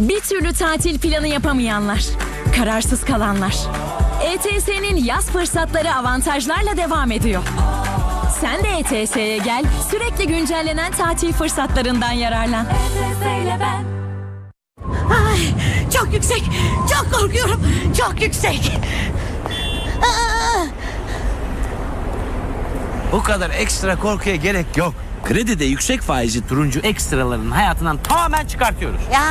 Bir türlü tatil planı yapamayanlar, kararsız kalanlar. ETS'nin yaz fırsatları avantajlarla devam ediyor. Sen de ETS'ye gel, sürekli güncellenen tatil fırsatlarından yararlan. Ay, çok yüksek. Çok korkuyorum. Çok yüksek. Aa, Bu kadar ekstra korkuya gerek yok. Kredide yüksek faizli turuncu ekstraların hayatından tamamen çıkartıyoruz. ya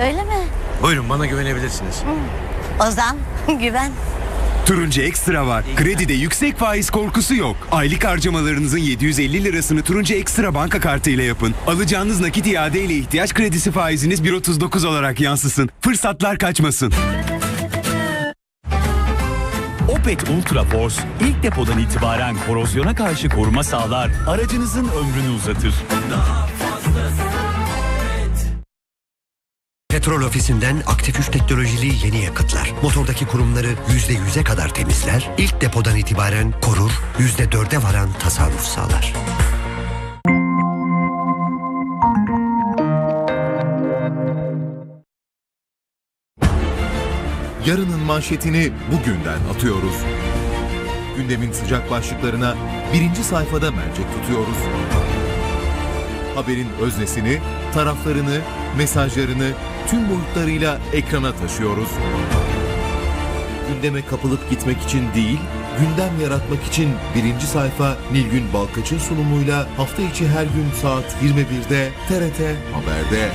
öyle mi? Buyurun bana güvenebilirsiniz. Ozan güven. Turuncu Ekstra var. Kredide yüksek faiz korkusu yok. Aylık harcamalarınızın 750 lirasını Turuncu Ekstra banka kartı ile yapın. Alacağınız nakit iade ile ihtiyaç kredisi faiziniz 1.39 olarak yansısın. Fırsatlar kaçmasın. Opet Ultra Force ilk depodan itibaren korozyona karşı koruma sağlar, aracınızın ömrünü uzatır. Petrol ofisinden aktif 3 teknolojili yeni yakıtlar. Motordaki kurumları %100'e kadar temizler, ilk depodan itibaren korur, %4'e varan tasarruf sağlar. Yarının manşetini bugünden atıyoruz. Gündemin sıcak başlıklarına birinci sayfada mercek tutuyoruz. Haberin öznesini, taraflarını, mesajlarını tüm boyutlarıyla ekrana taşıyoruz. Gündeme kapılıp gitmek için değil, gündem yaratmak için birinci sayfa Nilgün Balkaç'ın sunumuyla hafta içi her gün saat 21'de TRT Haber'de.